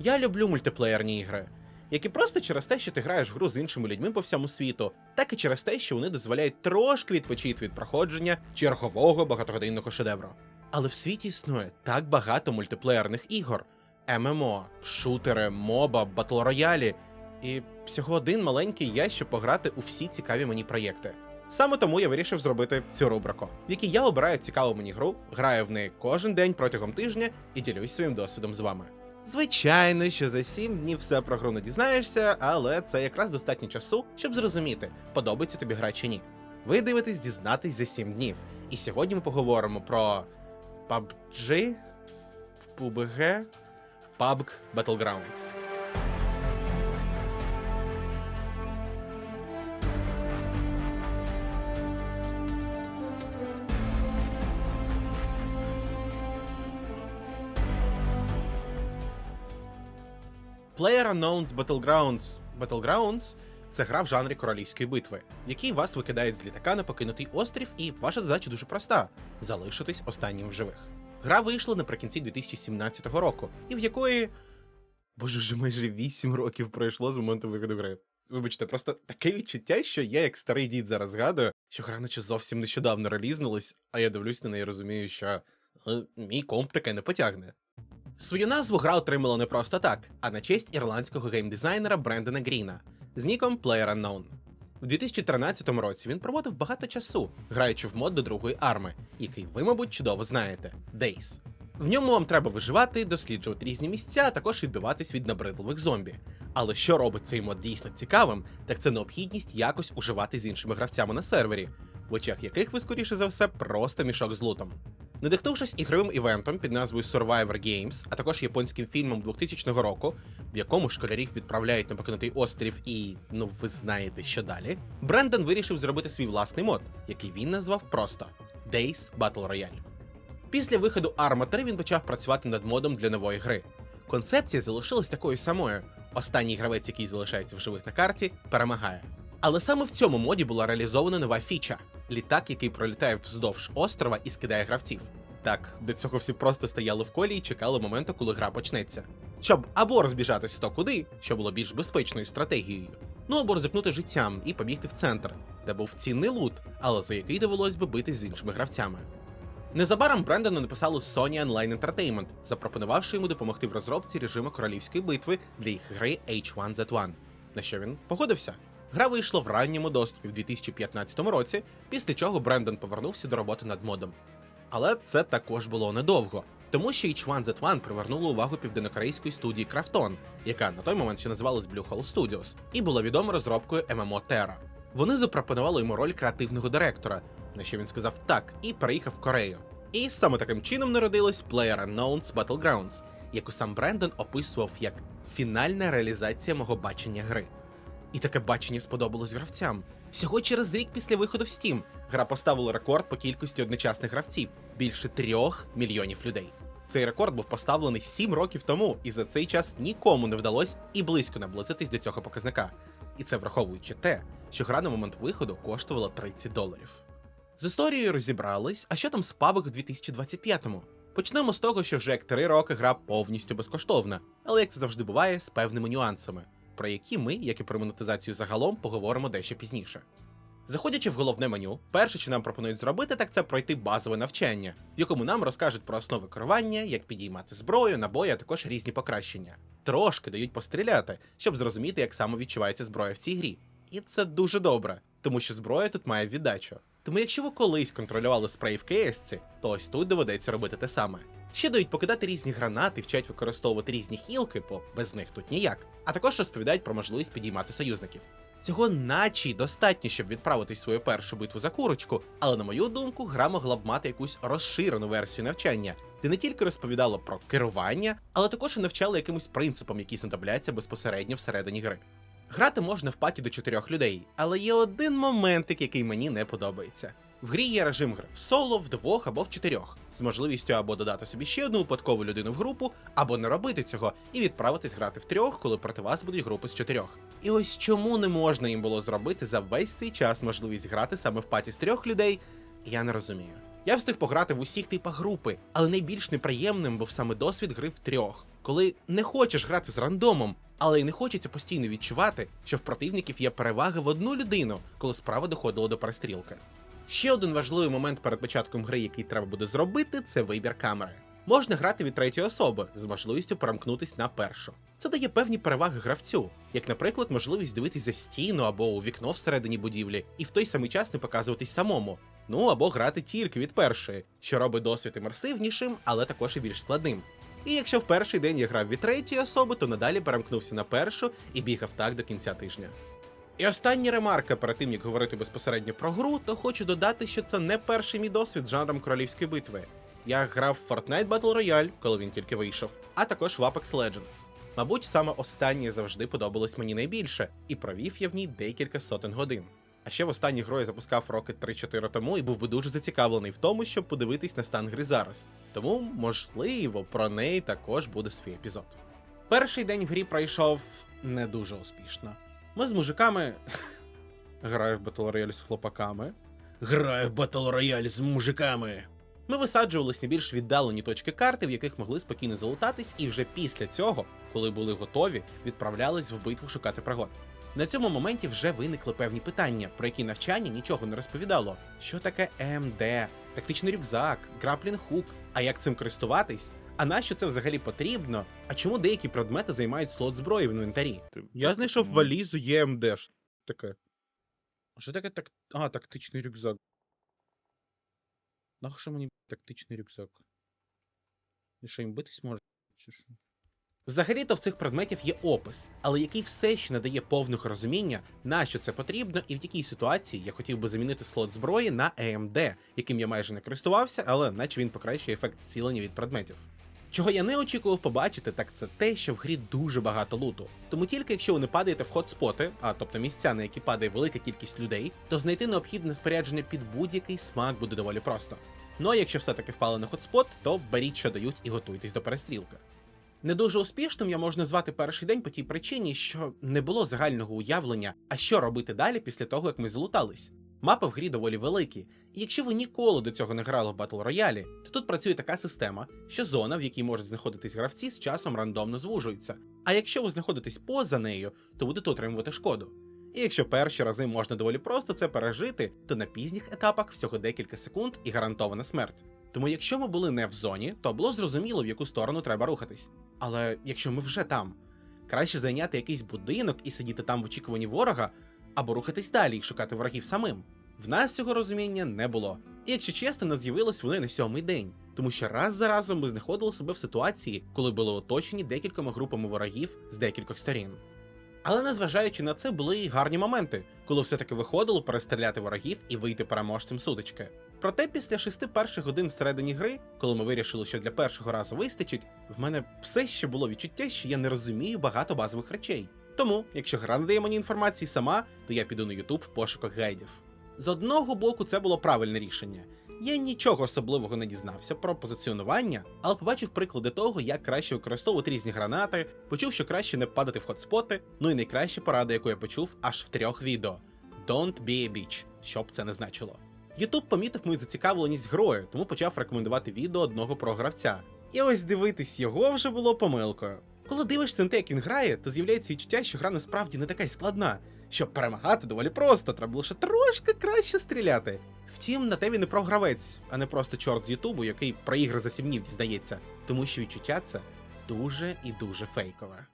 Я люблю мультиплеєрні ігри, які просто через те, що ти граєш в гру з іншими людьми по всьому світу, так і через те, що вони дозволяють трошки відпочити від проходження чергового багатогодинного шедевру. Але в світі існує так багато мультиплеєрних ігор: ММО, шутери, моба, батл роялі. І всього один маленький я, щоб пограти у всі цікаві мені проєкти. Саме тому я вирішив зробити цю рубрику, в якій я обираю цікаву мені гру, граю в неї кожен день протягом тижня і ділюсь своїм досвідом з вами. Звичайно, що за 7 днів все про гру не дізнаєшся, але це якраз достатньо часу, щоб зрозуміти, подобається тобі гра чи ні. Ви дивитесь дізнатись за 7 днів. І сьогодні ми поговоримо про PUBG, PUBG, PUBG Battlegrounds. PlayerUnknown's Battlegrounds Battlegrounds це гра в жанрі королівської битви, в якій вас викидають з літака на покинутий острів, і ваша задача дуже проста залишитись останнім в живих. Гра вийшла наприкінці 2017 року, і в якої. Боже, вже майже 8 років пройшло з моменту виходу гри. Вибачте, просто таке відчуття, що я, як старий дід, зараз згадую, що гра наче зовсім нещодавно релізнулась, а я дивлюсь на неї і розумію, що е, мій комп таке не потягне. Свою назву гра отримала не просто так, а на честь ірландського геймдизайнера Брендона Гріна з ніком PlayerUnknown. У 2013 році він проводив багато часу, граючи в мод до другої арми, який ви, мабуть, чудово знаєте Days. В ньому вам треба виживати, досліджувати різні місця, а також відбиватись від набридливих зомбі. Але що робить цей мод дійсно цікавим, так це необхідність якось уживати з іншими гравцями на сервері, в очах яких ви, скоріше за все, просто мішок з лутом. Надихнувшись ігровим івентом під назвою Survivor Games, а також японським фільмом 2000 року, в якому школярів відправляють на покинутий острів і ну ви знаєте, що далі, Брендон вирішив зробити свій власний мод, який він назвав просто Days Battle Royale. Після виходу Arma 3 він почав працювати над модом для нової гри. Концепція залишилась такою самою. Останній гравець, який залишається в живих на карті, перемагає. Але саме в цьому моді була реалізована нова фіча літак, який пролітає вздовж острова і скидає гравців. Так, до цього всі просто стояли в колі і чекали моменту, коли гра почнеться. Щоб або розбіжатись хто куди, що було більш безпечною стратегією, ну або ризикнути життям і побігти в центр, де був цінний лут, але за який довелось би битись з іншими гравцями. Незабаром Брендону написали Sony Online Entertainment, запропонувавши йому допомогти в розробці режиму королівської битви для їх гри H1Z1, на що він погодився. Гра вийшла в ранньому доступі в 2015 році, після чого Брендон повернувся до роботи над модом. Але це також було недовго, тому що H1Z1 привернула увагу південнокорейської студії Krafton, яка на той момент ще називалась Blue Hole Studios, і була відома розробкою MMO Terra. Вони запропонували йому роль креативного директора, на що він сказав так і переїхав в Корею. І саме таким чином народилась PlayerUnknown's Battlegrounds, яку сам Брендон описував як фінальна реалізація мого бачення гри. І таке бачення сподобалось гравцям. Всього через рік після виходу в Steam гра поставила рекорд по кількості одночасних гравців більше трьох мільйонів людей. Цей рекорд був поставлений 7 років тому, і за цей час нікому не вдалося і близько наблизитись до цього показника. І це враховуючи те, що гра на момент виходу коштувала 30 доларів. З історією розібрались, а що там з PUBG в 2025-му? Почнемо з того, що вже як 3 роки гра повністю безкоштовна, але як це завжди буває, з певними нюансами про які ми, як і про монетизацію загалом, поговоримо дещо пізніше. Заходячи в головне меню, перше, що нам пропонують зробити, так це пройти базове навчання, в якому нам розкажуть про основи керування, як підіймати зброю, набої, а також різні покращення. Трошки дають постріляти, щоб зрозуміти, як саме відчувається зброя в цій грі. І це дуже добре, тому що зброя тут має віддачу. Тому якщо ви колись контролювали спрей в КСці, то ось тут доведеться робити те саме. Ще дають покидати різні гранати, вчать використовувати різні хілки, бо без них тут ніяк. А також розповідають про можливість підіймати союзників. Цього наче достатньо, щоб відправити свою першу битву за курочку, але на мою думку, гра могла б мати якусь розширену версію навчання, де не тільки розповідало про керування, але також і навчало якимось принципам, які знадобляться безпосередньо всередині гри. Грати можна в паті до чотирьох людей, але є один моментик, який мені не подобається. В грі є режим гри в соло, в двох або в чотирьох, з можливістю або додати собі ще одну випадкову людину в групу, або не робити цього і відправитись грати в трьох, коли проти вас будуть групи з чотирьох. І ось чому не можна їм було зробити за весь цей час можливість грати саме в паті з трьох людей, я не розумію. Я встиг пограти в усіх типах групи, але найбільш неприємним був саме досвід гри в трьох, коли не хочеш грати з рандомом, але й не хочеться постійно відчувати, що в противників є перевага в одну людину, коли справа доходила до перестрілки. Ще один важливий момент перед початком гри, який треба буде зробити, це вибір камери. Можна грати від третьої особи з можливістю перемкнутись на першу. Це дає певні переваги гравцю, як, наприклад, можливість дивитись за стіну або у вікно всередині будівлі, і в той самий час не показуватись самому. Ну або грати тільки від першої, що робить досвід імерсивнішим, але також і більш складним. І якщо в перший день я грав від третьої особи, то надалі перемкнувся на першу і бігав так до кінця тижня. І остання ремарка перед тим, як говорити безпосередньо про гру, то хочу додати, що це не перший мій досвід жанром королівської битви. Я грав в Fortnite Battle Royale, коли він тільки вийшов, а також в Apex Legends. Мабуть, саме останнє завжди подобалось мені найбільше, і провів я в ній декілька сотень годин. А ще в останній грою запускав роки 3-4 тому і був би дуже зацікавлений в тому, щоб подивитись на стан гри зараз. Тому, можливо, про неї також буде свій епізод. Перший день в грі пройшов не дуже успішно. Ми з мужиками. Граю в Battle Royale з хлопаками. Граю в Battle Royale з мужиками. Ми висаджувались на більш віддалені точки карти, в яких могли спокійно залутатись, і вже після цього, коли були готові, відправлялись в битву шукати пригод. На цьому моменті вже виникли певні питання, про які навчання нічого не розповідало. Що таке МД, тактичний рюкзак, граплінг хук, а як цим користуватись? А нащо це взагалі потрібно? А чому деякі предмети займають слот зброї в інвентарі? Я знайшов валізу ЄМД. Що таке? А що таке так. А, тактичний рюкзак. Нахуй мені тактичний рюкзак? І що їм битись може? Чи що? Взагалі-то в цих предметів є опис, але який все ще не дає повного розуміння, на що це потрібно, і в якій ситуації я хотів би замінити слот зброї на AMD, яким я майже не користувався, але наче він покращує ефект зцілення від предметів. Чого я не очікував побачити, так це те, що в грі дуже багато луту. Тому тільки якщо ви не падаєте в хотспоти, а тобто місця, на які падає велика кількість людей, то знайти необхідне спорядження під будь-який смак буде доволі просто. Ну а якщо все-таки впали на хотспот, то беріть, що дають, і готуйтесь до перестрілки. Не дуже успішним я можу назвати перший день по тій причині, що не було загального уявлення, а що робити далі після того, як ми залутались. Мапи в грі доволі великі, і якщо ви ніколи до цього не грали в Battle Royale, то тут працює така система, що зона, в якій можуть знаходитись гравці, з часом рандомно звужується. А якщо ви знаходитесь поза нею, то будете отримувати шкоду. І якщо перші рази можна доволі просто це пережити, то на пізніх етапах всього декілька секунд і гарантована смерть. Тому якщо ми були не в зоні, то було зрозуміло, в яку сторону треба рухатись. Але якщо ми вже там, краще зайняти якийсь будинок і сидіти там в очікуванні ворога, або рухатись далі і шукати ворогів самим. В нас цього розуміння не було. І якщо чесно, не з'явилось воно й на сьомий день, тому що раз за разом ми знаходили себе в ситуації, коли були оточені декількома групами ворогів з декількох сторін. Але незважаючи на це, були й гарні моменти, коли все-таки виходило перестріляти ворогів і вийти переможцем сутички. Проте після шести перших годин всередині гри, коли ми вирішили, що для першого разу вистачить, в мене все ще було відчуття, що я не розумію багато базових речей. Тому, якщо гра не дає мені інформації сама, то я піду на YouTube в пошуках гайдів. З одного боку, це було правильне рішення. Я нічого особливого не дізнався про позиціонування, але побачив приклади того, як краще використовувати різні гранати, почув, що краще не падати в хотспоти, ну і найкраща порада, яку я почув аж в трьох відео: Don't be a bitch, що б це не значило. Ютуб помітив мою зацікавленість грою, тому почав рекомендувати відео одного про гравця. І ось дивитись його вже було помилкою. Коли дивишся на те, як він грає, то з'являється відчуття, що гра насправді не така й складна. Щоб перемагати доволі просто, треба лише трошки краще стріляти. Втім, на те він і програвець, а не просто чорт з Ютубу, який про ігри за сім днів дізнається, тому що відчуття це дуже і дуже фейкове.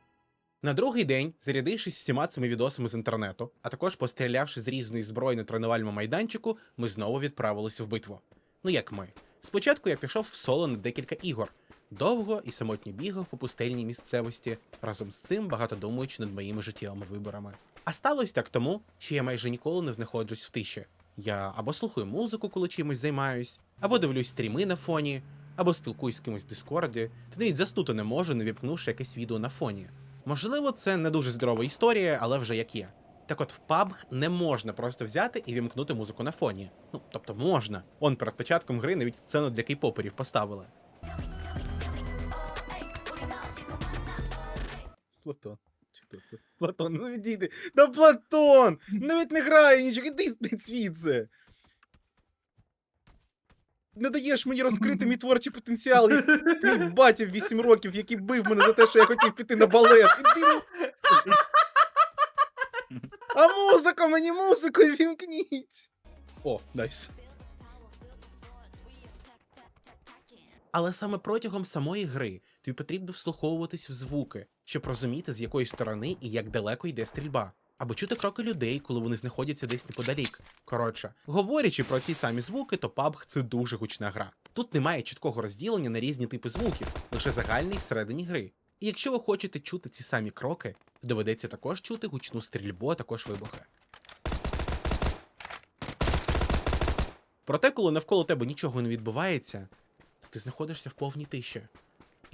На другий день, зарядившись всіма цими відосами з інтернету, а також пострілявши з різної зброї на тренувальному майданчику, ми знову відправилися в битву. Ну як ми? Спочатку я пішов в соло на декілька ігор, довго і самотньо бігав по пустельній місцевості, разом з цим багато думаючи над моїми життєвими виборами. А сталося так тому, що я майже ніколи не знаходжусь в тиші. Я або слухаю музику, коли чимось займаюсь, або дивлюсь стріми на фоні, або спілкуюсь з кимось в Дискорді, та навіть заснути не можу, не віпнувши якесь відео на фоні. Можливо, це не дуже здорова історія, але вже як є. Так от в PUBG не можна просто взяти і вімкнути музику на фоні. Ну, тобто можна. Он перед початком гри навіть сцену для кейпоперів поставили. Платон. Чи хто це? Платон, ну відійди. Да Платон! Навіть не грає нічого, іди звідси. не даєш мені розкрити мій творчий потенціал. Мій батя в 8 років, який бив мене за те, що я хотів піти на балет. Іди. А музика, мені музику вімкніть. О, найс. Але саме протягом самої гри тобі потрібно вслуховуватись в звуки, щоб розуміти, з якої сторони і як далеко йде стрільба, або чути кроки людей, коли вони знаходяться десь неподалік. Коротше, говорячи про ці самі звуки, то PUBG — це дуже гучна гра. Тут немає чіткого розділення на різні типи звуків, лише загальний всередині гри. І якщо ви хочете чути ці самі кроки, доведеться також чути гучну стрільбу, а також вибухи. Проте, коли навколо тебе нічого не відбувається, ти знаходишся в повній тиші.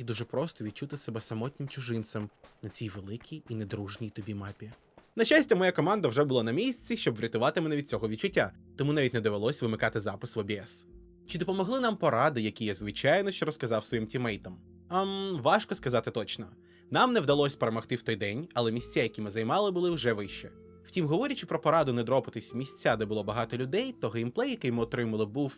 І дуже просто відчути себе самотнім чужинцем на цій великій і недружній тобі мапі. На щастя, моя команда вже була на місці, щоб врятувати мене від цього відчуття, тому навіть не довелось вимикати запис в OBS. Чи допомогли нам поради, які я звичайно що розказав своїм тімейтам? Ам, важко сказати точно. Нам не вдалося перемогти в той день, але місця, які ми займали, були вже вище. Втім, говорячи про пораду не дропатись в місця, де було багато людей, то геймплей, який ми отримали, був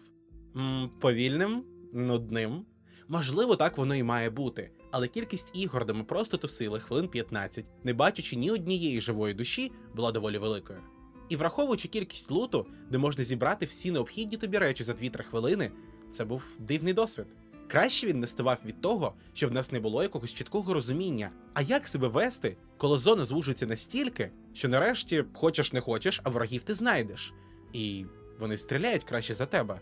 м, повільним, нудним. Можливо, так воно і має бути, але кількість ігор, де ми просто тусили хвилин 15, не бачачи ні однієї живої душі, була доволі великою. І враховуючи кількість луту, де можна зібрати всі необхідні тобі речі за 2-3 хвилини, це був дивний досвід. Краще він не ставав від того, що в нас не було якогось чіткого розуміння, а як себе вести, коли зона звужується настільки, що нарешті хочеш не хочеш, а ворогів ти знайдеш. І вони стріляють краще за тебе,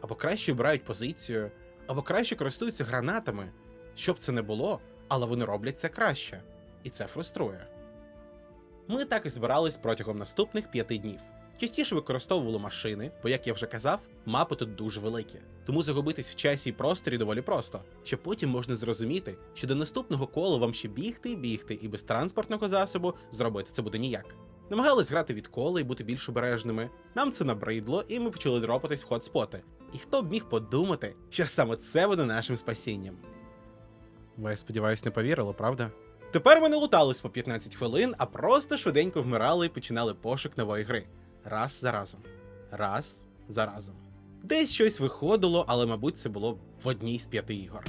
або краще обирають позицію, або краще користуються гранатами. Щоб це не було, але вони роблять це краще, і це фруструє. Ми так і збирались протягом наступних п'яти днів. Частіше використовували машини, бо, як я вже казав, мапи тут дуже великі. Тому загубитись в часі і просторі доволі просто, що потім можна зрозуміти, що до наступного кола вам ще бігти і бігти, і без транспортного засобу зробити це буде ніяк. Намагались грати від кола і бути більш обережними. Нам це набридло, і ми почали дропатись в хотспоти. І хто б міг подумати, що саме це буде нашим спасінням. Ви, я сподіваюсь, не повірили, правда? Тепер ми не лутались по 15 хвилин, а просто швиденько вмирали і починали пошук нової гри. Раз за разом. Раз за разом. Десь щось виходило, але, мабуть, це було в одній з п'яти ігор.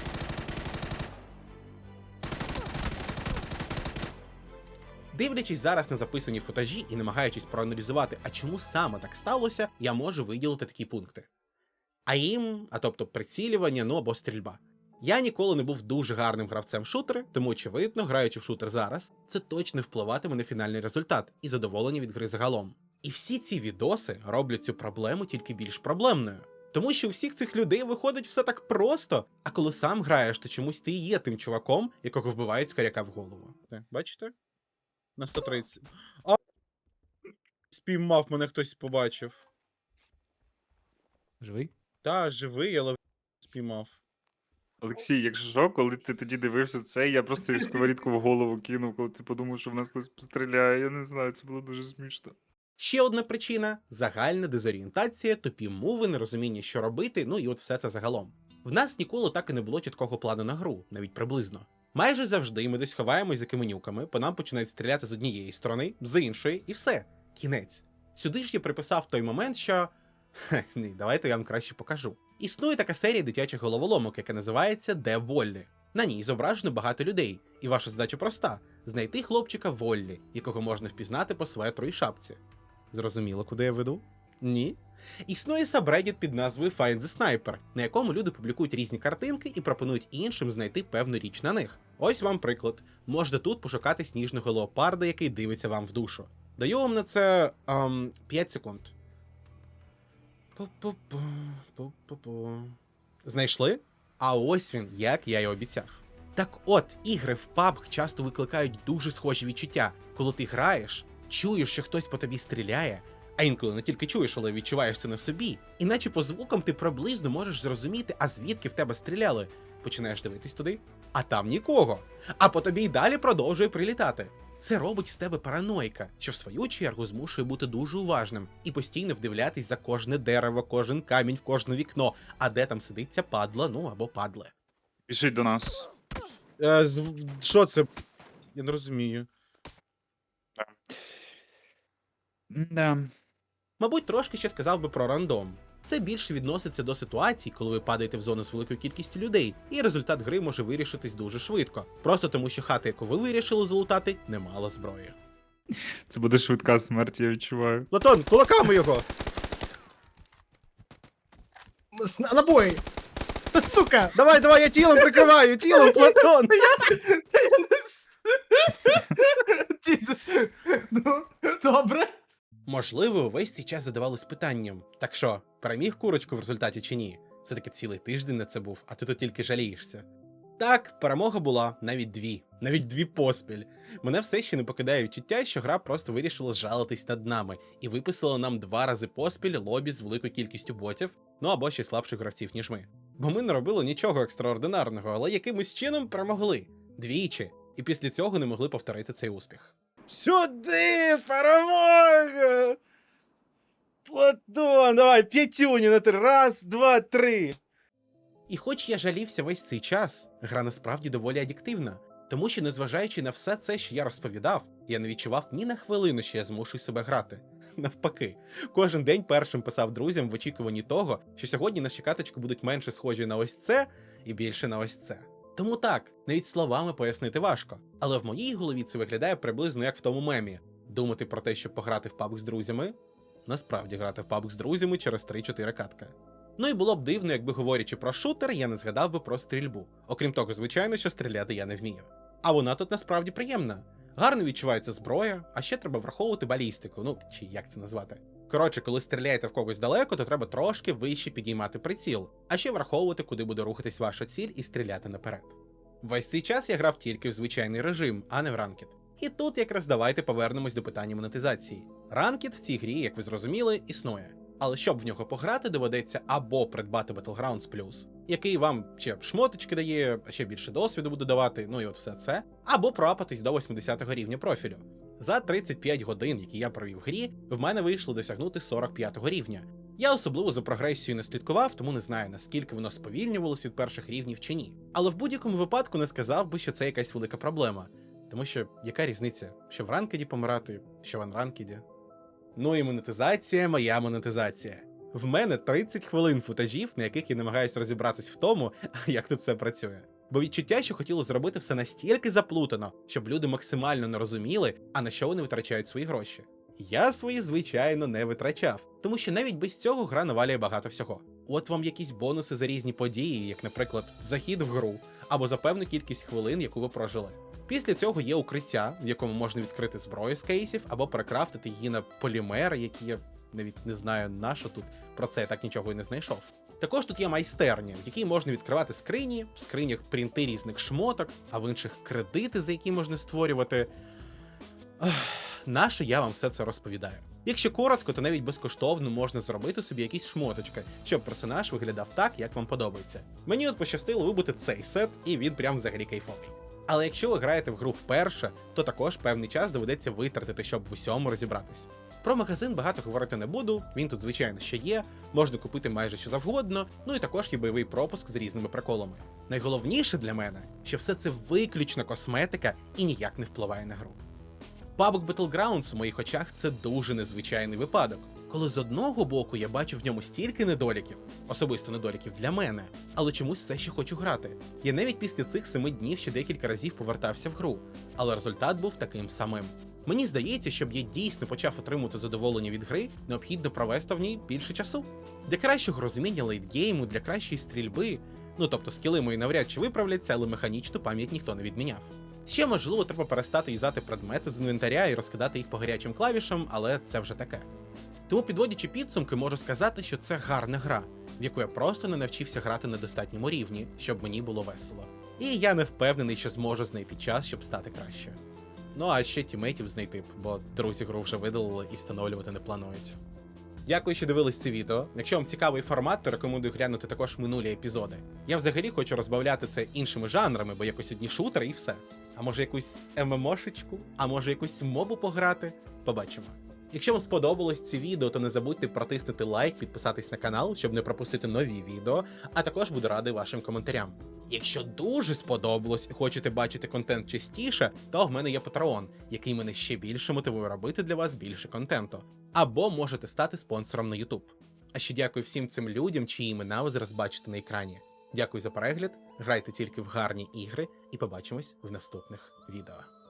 Дивлячись зараз на записані футажі і намагаючись проаналізувати, а чому саме так сталося, я можу виділити такі пункти. АІМ, а тобто прицілювання, ну або стрільба. Я ніколи не був дуже гарним гравцем в шутери, тому очевидно, граючи в шутер зараз, це точно впливатиме на фінальний результат і задоволення від гри загалом. І всі ці відоси роблять цю проблему тільки більш проблемною. Тому що у всіх цих людей виходить все так просто. А коли сам граєш, то чомусь ти є тим чуваком, якого вбивають з коряка в голову. Те, Бачите? На 130. А спіймав мене хтось побачив. Живий? Та, живий, але спіймав. Олексій, якщо що, коли ти тоді дивився це, я просто сковорідку в голову кинув, коли ти подумав, що в нас хтось постріляє. Я не знаю, це було дуже смішно. Ще одна причина загальна дезорієнтація, тупі мови, нерозуміння, що робити, ну і от все це загалом. В нас ніколи так і не було чіткого плану на гру, навіть приблизно. Майже завжди ми десь ховаємось за каменюками, по нам починають стріляти з однієї сторони, з іншої, і все. Кінець. Сюди ж я приписав той момент, що. Ні, давайте я вам краще покажу. Існує така серія дитячих головоломок, яка називається Де Воллі. На ній зображено багато людей, і ваша задача проста: знайти хлопчика Воллі, якого можна впізнати по светру і шапці. Зрозуміло, куди я веду? Ні. Існує сабреддіт під назвою Find the Sniper, на якому люди публікують різні картинки і пропонують іншим знайти певну річ на них. Ось вам приклад. Можете тут пошукати сніжного леопарда, який дивиться вам в душу. Даю вам на це ам, 5 секунд. Пу-пу-пу. Знайшли? А ось він, як я й обіцяв. Так от, ігри в PUBG часто викликають дуже схожі відчуття, коли ти граєш, чуєш, що хтось по тобі стріляє, а інколи не тільки чуєш, але відчуваєш це на собі. Іначе по звукам ти приблизно можеш зрозуміти, а звідки в тебе стріляли. Починаєш дивитись туди, а там нікого. А по тобі й далі продовжує прилітати. Це робить з тебе параноїка, що в свою чергу змушує бути дуже уважним і постійно вдивлятись за кожне дерево, кожен камінь в кожне вікно, а де там сидить ця падла, ну або падле. Біжить до нас. Е, що це? Я не розумію. Да. Мабуть, трошки ще сказав би про рандом. Це більше відноситься до ситуацій, коли ви падаєте в зону з великою кількістю людей, і результат гри може вирішитись дуже швидко. Просто тому, що хата, яку ви вирішили залутати, не мала зброї. Це буде швидка смерть, я відчуваю. Платон, кулаками його! С- Набої! Та сука! Давай, давай, я тілом прикриваю, тілом, Платон! Ну, добре. Можливо, весь цей час задавались питанням: так що, переміг курочку в результаті чи ні? Все-таки цілий тиждень на це був, а ти тут тільки жалієшся. Так, перемога була навіть дві, навіть дві поспіль. Мене все ще не покидає відчуття, що гра просто вирішила зжалитись над нами і виписала нам два рази поспіль лобі з великою кількістю ботів, ну або ще слабших гравців, ніж ми. Бо ми не робили нічого екстраординарного, але якимось чином перемогли двічі, і після цього не могли повторити цей успіх. Сюди, перемога! Платон, давай, п'ятюні на три. Раз, два, три. І хоч я жалівся весь цей час, гра насправді доволі адіктивна. Тому що, незважаючи на все це, що я розповідав, я не відчував ні на хвилину, що я змушую себе грати. Навпаки, кожен день першим писав друзям в очікуванні того, що сьогодні наші каточки будуть менше схожі на ось це і більше на ось це. Тому так, навіть словами пояснити важко. Але в моїй голові це виглядає приблизно як в тому мемі: думати про те, щоб пограти в пабг з друзями, насправді грати в пабг з друзями через 3-4 катки. Ну і було б дивно, якби говорячи про шутер, я не згадав би про стрільбу. Окрім того, звичайно, що стріляти я не вмію. А вона тут насправді приємна. Гарно відчувається зброя, а ще треба враховувати балістику, ну чи як це назвати. Коротше, коли стріляєте в когось далеко, то треба трошки вище підіймати приціл, а ще враховувати, куди буде рухатись ваша ціль і стріляти наперед. Весь цей час я грав тільки в звичайний режим, а не в ранкет. І тут якраз давайте повернемось до питання монетизації. Ранкет в цій грі, як ви зрозуміли, існує. Але щоб в нього пограти, доведеться або придбати Battlegrounds Plus, який вам ще шмоточки дає, ще більше досвіду буде давати, ну і от все це, або проапатись до 80-го рівня профілю. За 35 годин, які я провів в грі, в мене вийшло досягнути 45-го рівня. Я особливо за прогресією не слідкував, тому не знаю наскільки воно сповільнювалося від перших рівнів чи ні. Але в будь-якому випадку не сказав би, що це якась велика проблема. Тому що яка різниця, що в ранкеді помирати, що в анранкеді? Ну і монетизація, моя монетизація. В мене 30 хвилин футажів, на яких я намагаюся розібратись в тому, як тут все працює. Бо відчуття, що хотіло зробити все настільки заплутано, щоб люди максимально не розуміли, а на що вони витрачають свої гроші. Я свої, звичайно, не витрачав, тому що навіть без цього гра навалює багато всього. От вам якісь бонуси за різні події, як, наприклад, захід в гру, або за певну кількість хвилин, яку ви прожили. Після цього є укриття, в якому можна відкрити зброю з кейсів, або перекрафтити її на полімери, які я навіть не знаю на що тут. Про це я так нічого і не знайшов. Також тут є майстерня, в якій можна відкривати скрині, в скринях принти різних шмоток, а в інших кредити, за які можна створювати. Наше я вам все це розповідаю. Якщо коротко, то навіть безкоштовно можна зробити собі якісь шмоточки, щоб персонаж виглядав так, як вам подобається. Мені от пощастило вибити цей сет, і він прям взагалі кайфовий. Але якщо ви граєте в гру вперше, то також певний час доведеться витратити, щоб в усьому розібратись. Про магазин багато говорити не буду, він тут, звичайно, ще є, можна купити майже що завгодно, ну і також є бойовий пропуск з різними приколами. Найголовніше для мене, що все це виключно косметика і ніяк не впливає на гру. PUBG Battlegrounds в моїх очах це дуже незвичайний випадок, коли з одного боку я бачу в ньому стільки недоліків, особисто недоліків для мене, але чомусь все ще хочу грати. Я навіть після цих семи днів ще декілька разів повертався в гру, але результат був таким самим. Мені здається, щоб я дійсно почав отримувати задоволення від гри, необхідно провести в ній більше часу. Для кращого розуміння лейтгейму, для кращої стрільби, ну тобто скіли мої навряд чи виправляться, але механічну пам'ять ніхто не відміняв. Ще можливо, треба перестати юзати предмети з інвентаря і розкидати їх по гарячим клавішам, але це вже таке. Тому, підводячи підсумки, можу сказати, що це гарна гра, в яку я просто не навчився грати на достатньому рівні, щоб мені було весело. І я не впевнений, що зможу знайти час, щоб стати краще. Ну а ще тімейтів знайти, бо друзі гру вже видалили і встановлювати не планують. Дякую, що дивились це відео. Якщо вам цікавий формат, то рекомендую глянути також минулі епізоди. Я взагалі хочу розбавляти це іншими жанрами, бо якось одні шутери і все. А може якусь ММОшечку, а може якусь мобу пограти? Побачимо. Якщо вам сподобалось це відео, то не забудьте протиснути лайк, підписатись на канал, щоб не пропустити нові відео, а також буду радий вашим коментарям. Якщо дуже сподобалось і хочете бачити контент частіше, то в мене є Patreon, який мене ще більше мотивує робити для вас більше контенту. Або можете стати спонсором на YouTube. А ще дякую всім цим людям, чиї імена ви зараз бачите на екрані. Дякую за перегляд, грайте тільки в гарні ігри і побачимось в наступних відео.